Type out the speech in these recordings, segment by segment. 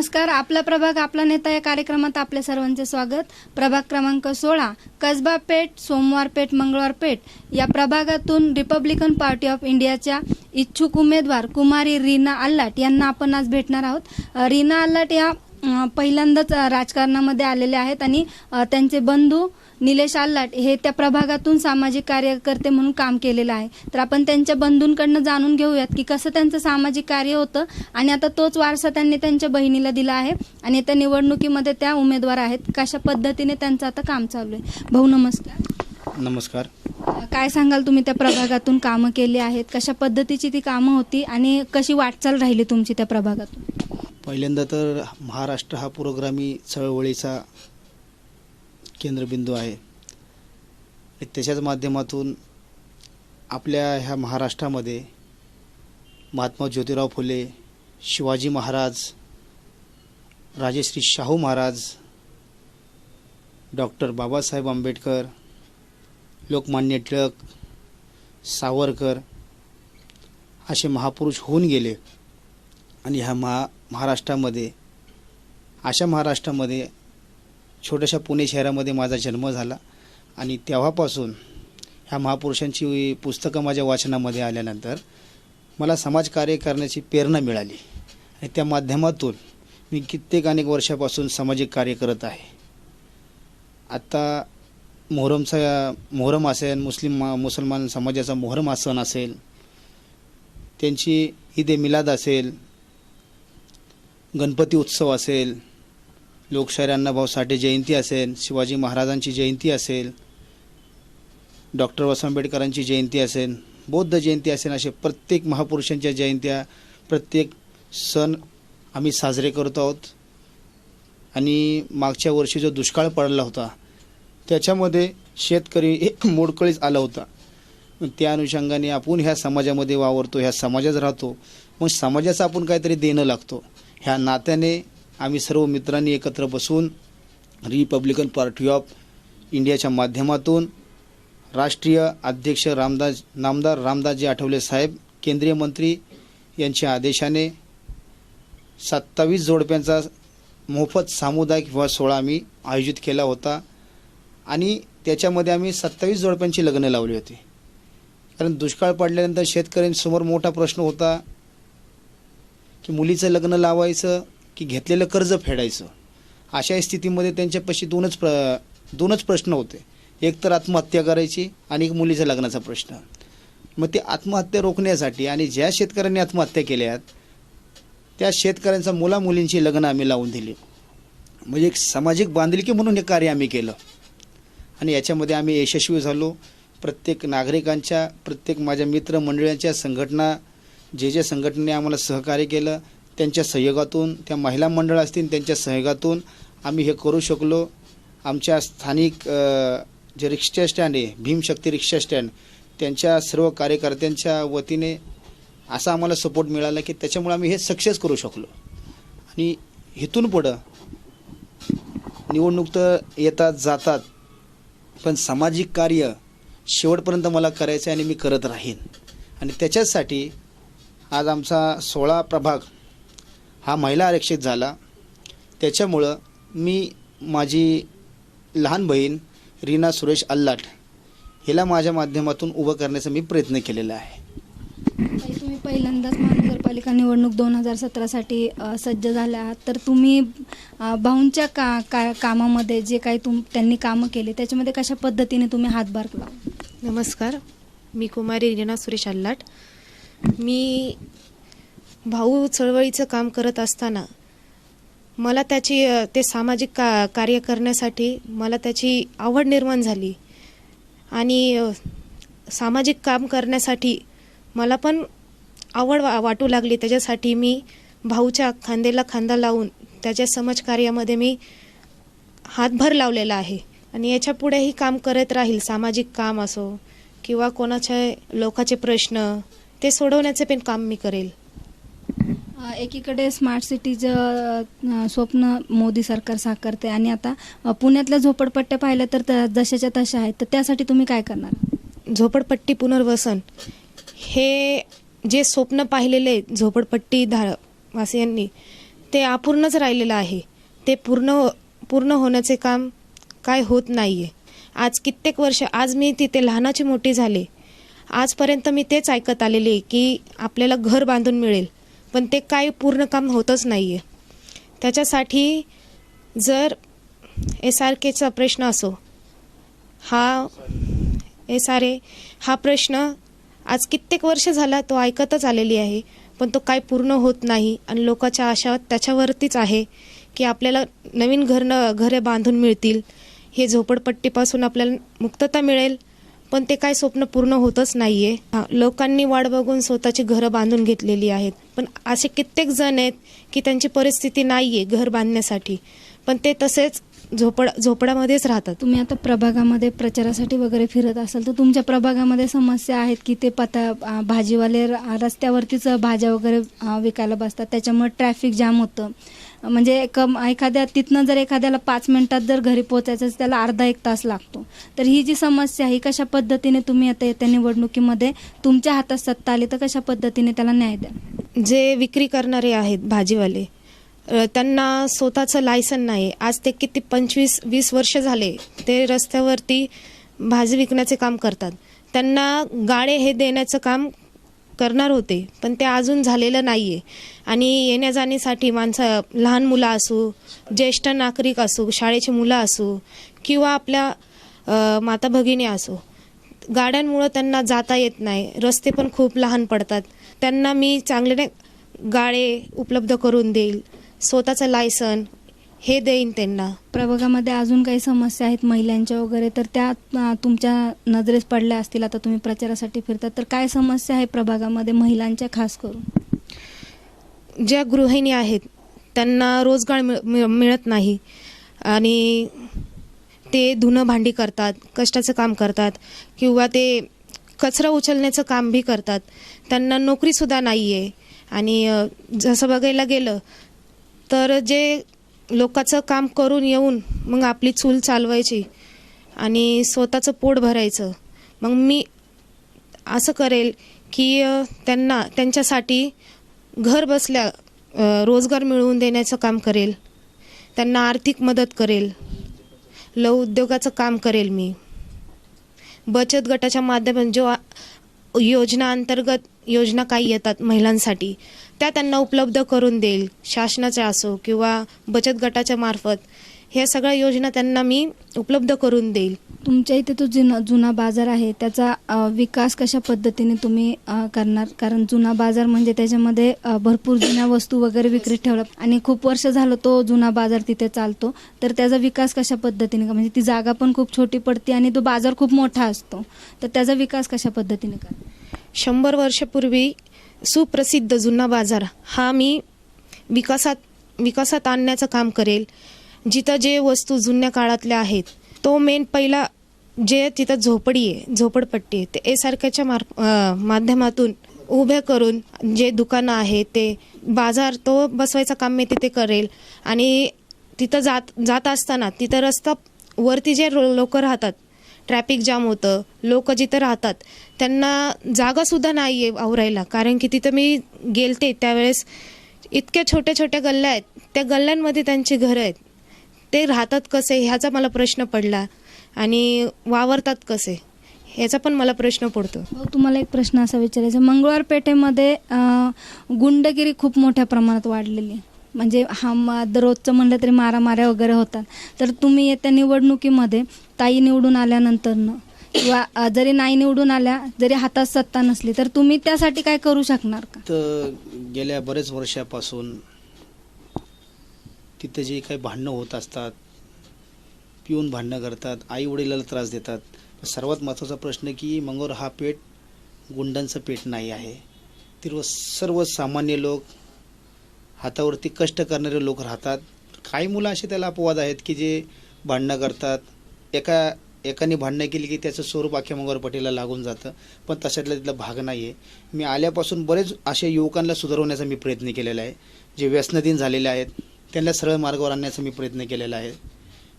नमस्कार आपला प्रभाग आपला नेता या कार्यक्रमात आपल्या सर्वांचे स्वागत. प्रभाग क्रमांक सोळा कसबा पेठ सोमवार पेठ मंगळवार पेठ या प्रभागातून रिपब्लिकन पार्टी ऑफ इंडियाच्या इच्छुक उमेदवार कुमारी रीना अल्लाट यांना आपण आज भेटणार आहोत. रीना अल्लाट या पहिल्यांदाच राजकारणामध्ये आलेले आहेत आणि त्यांचे बंधू निलेश अल्लाट हे त्या प्रभागातून सामाजिक कार्यकर्ते म्हणून काम केलेलं आहे. तर आपण त्यांच्या बंधूंकडनं जाणून घेऊयात की कसं त्यांचं सामाजिक कार्य होतं आणि आता तोच वारसा त्यांनी त्यांच्या बहिणीला दिला आहे आणि त्या निवडणुकीमध्ये त्या उमेदवार आहेत. कशा पद्धतीने त्यांचं आता काम चालू आहे? भाऊ नमस्कार. नमस्कार. काय सांगाल तुम्ही त्या प्रभागातून कामं केली आहेत? कशा पद्धतीची ती कामं होती आणि कशी वाटचाल राहिली तुमची त्या प्रभागातून? पहिल्यांदा तर महाराष्ट्र हा पुरोगामी चळवळीचा केंद्रबिंदू आहे. आणि त्याच्याच माध्यमातून आपल्या ह्या महाराष्ट्रामध्ये महात्मा ज्योतिराव फुले शिवाजी महाराज राजश्री शाहू महाराज डॉक्टर बाबासाहेब आंबेडकर लोकमान्य टिळक सावरकर असे महापुरुष होऊन गेले. आणि ह्या महा महाराष्ट्रामध्ये अशा महाराष्ट्रामध्ये छोट्याशा पुणे शहरामध्ये माझा जन्म झाला. आणि तेव्हापासून ह्या महापुरुषांची पुस्तकं माझ्या वाचनामध्ये आल्यानंतर मला समाजकार्य करण्याची प्रेरणा मिळाली. आणि त्या माध्यमातून मी कित्येक अनेक वर्षापासून सामाजिक कार्य करत आहे. आत्ता मोहरमचा मोहरम असेल मुस्लिम मुसलमान समाजाचा मोहरम सण असेल त्यांची ईद ए मिलाद असेल गणपती उत्सव असेल लोकशाहीर अण्णाभाऊ साठे जयंती असेल शिवाजी महाराजांची जयंती असेल डॉक्टर बाबासाहेब आंबेडकरांची जयंती असेल बौद्ध जयंती असेल असे प्रत्येक महापुरुषांच्या जयंत्या प्रत्येक सण आम्ही साजरे करत आहोत. आणि मागच्या वर्षी जो दुष्काळ पडला होता त्याच्यामध्ये शेतकरी एक मोडकळीच आला होता. त्या अनुषंगाने आपण ह्या समाजामध्ये वावरतो ह्या समाजात राहतो. मग समाजाचं आपण काहीतरी देणं लागतो. ह्या नात्याने आम्ही सर्व मित्रांनी एकत्र बसून रिपब्लिकन पार्टी ऑफ इंडियाच्या माध्यमातून राष्ट्रीय अध्यक्ष रामदास नामदार रामदासजी आठवले साहेब केंद्रीय मंत्री यांच्या आदेशाने सत्तावीस जोडप्यांचा मोफत सामुदायिक विवाह सोहळा आम्ही आयोजित केला होता. आणि त्याच्यामध्ये आम्ही सत्तावीस जोडप्यांची लग्न लावली होती. कारण दुष्काळ पडल्यानंतर शेतकऱ्यांसमोर मोठा प्रश्न होता की मुलीचं लग्न लावायचं की घेतलेलं कर्ज फेडायचं. अशा स्थितीमध्ये त्यांच्यापाशी दोनच प्र दोनच प्रश्न होते. एक तर आत्महत्या करायची आणि एक मुलीच्या लग्नाचा प्रश्न. मग ते आत्महत्या रोखण्यासाठी आणि ज्या शेतकऱ्यांनी आत्महत्या केल्या आहेत त्या शेतकऱ्यांचा मुला मुलींची लग्न आम्ही लावून दिली. म्हणजे एक सामाजिक बांधिलकी म्हणून हे कार्य आम्ही केलं. आणि याच्यामध्ये आम्ही यशस्वी झालो. प्रत्येक नागरिकांच्या प्रत्येक माझ्या मित्रमंडळींच्या संघटना जे जे संघटनेने आम्हाला सहकार्य केलं त्यांच्या सहयोगातून त्या महिला मंडळ असतील त्यांच्या सहयोगातून आम्ही हे करू शकलो. आमच्या स्थानिक जे रिक्षा स्टँड आहे भीमशक्ती रिक्षा स्टँड त्यांच्या सर्व कार्यकर्त्यांच्या वतीने असा आम्हाला सपोर्ट मिळाला की त्याच्यामुळे आम्ही हे सक्सेस करू शकलो. आणि इथून पुढं निवडणूक तर येतात जातात पण सामाजिक कार्य शेवटपर्यंत मला करायचं आहे आणि मी करत राहीन. आणि त्याच्याचसाठी आज आमचा सोळा प्रभाग हा महिला आरक्षित झाला. त्याच्यामुळं मी माझी लहान बहीण रीना सुरेश अल्लाट हिला माझ्या माध्यमातून उभं करण्याचा मी प्रयत्न केलेला आहे. ताई, तुम्ही पहिल्यांदाच महानगरपालिका निवडणूक दोन हजार सतरासाठी सज्ज झाले आहात. तर तुम्ही अ, भाऊंच्या का, का कामामध्ये जे काही तुम त्यांनी कामं केली त्याच्यामध्ये कशा पद्धतीने तुम्ही हातभार लावला? नमस्कार. मी कुमारी रीना सुरेश अल्लाट. मी भाऊ चळवळीचं काम करत असताना मला त्याची ते सामाजिक का कार्य करण्यासाठी मला त्याची आवड निर्माण झाली. आणि सामाजिक काम करण्यासाठी मला पण आवड वा वाटू लागली. त्याच्यासाठी मी भाऊच्या खांद्याला खांदा लावून त्याच्या समाजकार्यामध्ये मी हातभार लावलेला आहे. आणि याच्या पुढेही काम करत राहील. सामाजिक काम असो किंवा कोणाचे लोकाचे प्रश्न ते सोडवण्याचे पण काम मी करेल. एकीकडे स्मार्ट सिटीचं स्वप्न मोदी सरकार साकारते आणि आता पुण्यातल्या झोपडपट्ट्या पाहिल्या तर जशाच्या तशा आहेत. तर त्यासाठी तुम्ही काय करणार? झोपडपट्टी पुनर्वसन हे जे स्वप्न पाहिलेले झोपडपट्टी धा वासियांनी ते अपूर्णच राहिलेलं आहे. ते पूर्ण पूर्ण होण्याचे काम काय होत नाही आहे आज कित्येक वर्ष आज मी तिथे लहानाची मोठी झाले. आजपर्यंत मी तेच ऐकत आलेले की आपल्याला घर बांधून मिळेल. पण ते काय पूर्ण काम होतच नाही आहे त्याच्यासाठी जर एस आर केचा प्रश्न असो हा एस आर ए हा प्रश्न आज कित्येक वर्ष झाला तो ऐकतच आलेली आहे पण तो काय पूर्ण होत नाही आणि लोकांच्या आशा त्याच्यावरतीच आहे की आपल्याला नवीन घर न घरे बांधून मिळतील. हे झोपडपट्टीपासून आपल्याला मुक्तता मिळेल. पण ते काय स्वप्न पूर्ण होतच नाहीये. लोकांनी वाट बघून स्वतःची घरं बांधून घेतलेली आहेत. पण असे कित्येक जण आहेत की त्यांची परिस्थिती नाहीये घर बांधण्यासाठी. पण ते तसेच झोपड झोपड्यामध्येच राहतात. तुम्ही आता प्रभागामध्ये प्रचारासाठी वगैरे फिरत असाल तर तुमच्या प्रभागामध्ये समस्या आहेत की ते पता भाजीवाले रस्त्यावरतीच भाज्या वगैरे विकायला बसतात. त्याच्यामुळे ट्रॅफिक जाम होतं. म्हणजे एक एखाद्या तिथनं जर एखाद्याला पाच मिनिटात जर घरी पोहोचायचं असेल, त्याला अर्धा एक तास लागतो. तर ही जी समस्या ही कशा पद्धतीने तुम्ही आता येत्या निवडणुकीमध्ये तुमच्या हातात सत्ता आली तर कशा पद्धतीने त्याला न्याय द्या जे विक्री करणारे आहेत भाजीवाले त्यांना स्वतःचं लायसन नाही. आज ते किती पंचवीस वीस वर्ष झाले ते रस्त्यावरती भाजी विकण्याचे काम करतात. त्यांना गाळे हे देण्याचं काम करणार होते पण ते अजून झालेलं नाही आहे आणि येण्या जाण्यासाठी माणसं लहान मुलं असू ज्येष्ठ नागरिक असू शाळेची मुलं असू किंवा आपल्या माता भगिनी असो गाड्यांमुळं त्यांना जाता येत नाही. रस्ते पण खूप लहान पडतात. त्यांना मी चांगल्याने गाळे उपलब्ध करून देईल. स्वतःचं लायसन हे देईन त्यांना. प्रभागामध्ये अजून काही समस्या आहेत महिलांच्या वगैरे तर त्या अं, तुमच्या नजरेस पडल्या असतील आता तुम्ही प्रचारासाठी फिरतात तर काय समस्या आहे प्रभागामध्ये महिलांच्या खास करून? ज्या गृहिणी आहेत त्यांना रोजगार मिळ- मिळ- मिळत नाही. आणि ते धुणं भांडी करतात कष्टाचं काम करतात किंवा ते कचरा उचलण्याचं काम बी करतात. त्यांना नोकरीसुद्धा नाही आहे आणि अ, जसं बघायला गेलं तर जे लोकांचं काम करून येऊन मग आपली चूल चालवायची आणि स्वतःचं पोट भरायचं. मग मी असं करेल की त्यांना त्यांच्यासाठी घर बसल्या रोजगार मिळवून देण्याचं काम करेल. त्यांना आर्थिक मदत करेल. लव उद्योगाचं काम करेल मी. बचत गटाच्या माध्यमातून जो योजना अंतर्गत योजना काही येतात महिलांसाठी त्या त्यांना उपलब्ध करून देईल शासनाच्या असो किंवा बचत गटाच्या मार्फत ह्या सगळ्या योजना त्यांना मी उपलब्ध करून देईल. तुमच्या इथे तो जुना जुना बाजार आहे त्याचा अ, विकास कशा पद्धतीने तुम्ही अ, करणार? कारण जुना बाजार म्हणजे त्याच्यामध्ये अ, भरपूर जुन्या वस्तू वगैरे विक्रीत ठेवल्या आणि खूप वर्ष झालं तो जुना बाजार तिथे चालतो. तर त्याचा विकास कशा पद्धतीने म्हणजे ती जागा पण खूप छोटी पडते आणि तो बाजार खूप मोठा असतो. तर त्याचा विकास कशा पद्धतीने करणार शंभर वर्षापूर्वी सुप्रसिद्ध जुना बाजार. हा मी विकासात विकासात आणण्याचं काम करेल. जिथं जे वस्तू जुन्या काळातल्या आहेत तो मेन पहिला जे तिथं झोपडी आहे झोपडपट्टी आहे ते एसारख्याच्या मार माध्यमातून उभे करून जे दुकानं आहे ते बाजार तो बसवायचं काम मी तिथे करेल. आणि तिथं जात जात असताना तिथं रस्ता वरती जे लोक राहतात ट्रॅफिक जाम होतं लोक जिथं राहतात त्यांना जागासुद्धा नाही आहे आवरायला. कारण की तिथं मी गेलते त्यावेळेस इतक्या छोट्या छोट्या गल्ल्या आहेत. त्या गल्ल्यांमध्ये त्यांची घरं आहेत. ते राहतात कसे? ह्याचा मला प्रश्न पडला. आणि वावरतात कसे? ह्याचा पण मला प्रश्न पडतो. तुम्हाला एक प्रश्न असा विचारायचा मंगळवार पेठेमध्ये गुंडगिरी खूप मोठ्या प्रमाणात वाढलेली आहे. म्हणजे हा मा दररोजचं म्हणलं तरी मारामाऱ्या वगैरे होतात. तर तुम्ही येत्या निवडणुकीमध्ये ताई निवडून आल्यानंतरनं किंवा जरी नाही निवडून आल्या जरी हातात सत्ता नसली तर तुम्ही त्यासाठी काय करू शकणार का? तर गेल्या बरेच वर्षापासून तिथे जे काही भांडणं होत असतात पिऊन भांडणं करतात आई वडिलाला त्रास देतात सर्वात महत्त्वाचा प्रश्न की मंगोर हा पेठ गुंडांचं पेठ नाही आहे. तर सर्व सामान्य लोक हातावरती कष्ट करणारे लोक राहतात. काही मुलं असे त्याला अपवाद आहेत की जे भांडणं करतात. एका एकाने भांडणं केली की त्याचं स्वरूप अख्या मंगळवार लागून जातं. पण तशातला तिथला भाग नाही आहे मी आल्यापासून बरेच अशा युवकांना सुधारवण्याचा मी प्रयत्न केलेला आहे. जे व्यसनधीन झालेले आहेत त्यांना सरळ मार्गावर आणण्याचा मी प्रयत्न केलेला आहे.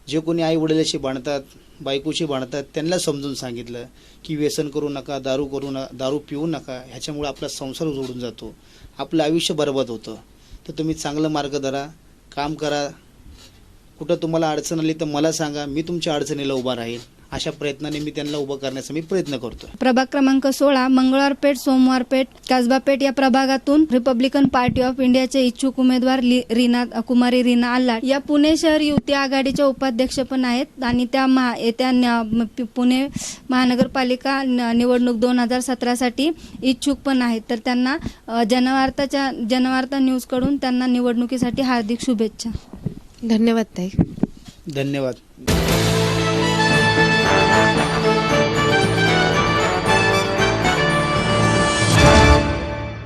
जे कोणी आई वडिलाशी भांडतात बायकोशी भांडतात त्यांना समजून सांगितलं की व्यसन करू नका दारू करू नका दारू पिऊ नका. ह्याच्यामुळे आपला संसार जोडून जातो. आपलं आयुष्य बरबाद होतं. तर तुम्ही चांगलं मार्ग धरा काम करा. कुठं तुम्हाला अडचण आली तर मला सांगा मी तुमच्या अडचणीला उभा राहील. अशा प्रयत्नाने मी त्यांना उभं करण्याचा मी प्रयत्न करतो प्रभाग क्रमांक सोळा मंगळवार पेठ सोमवार पेठ कसबा पेठ या प्रभागातून रिपब्लिकन पार्टी ऑफ इंडियाचे इच्छुक उमेदवार रीना कुमारी रीना आल्लाड या पुणे शहर युवती आघाडीच्या उपाध्यक्ष पण आहेत आणि त्या महा येत्या पुणे महानगरपालिका निवडणूक दोन हजार सतरासाठी इच्छुक पण आहेत. तर त्यांना जनवार्ताच्या जनवार्ता न्यूजकडून त्यांना निवडणुकीसाठी हार्दिक शुभेच्छा. धन्यवाद ताई. धन्यवाद.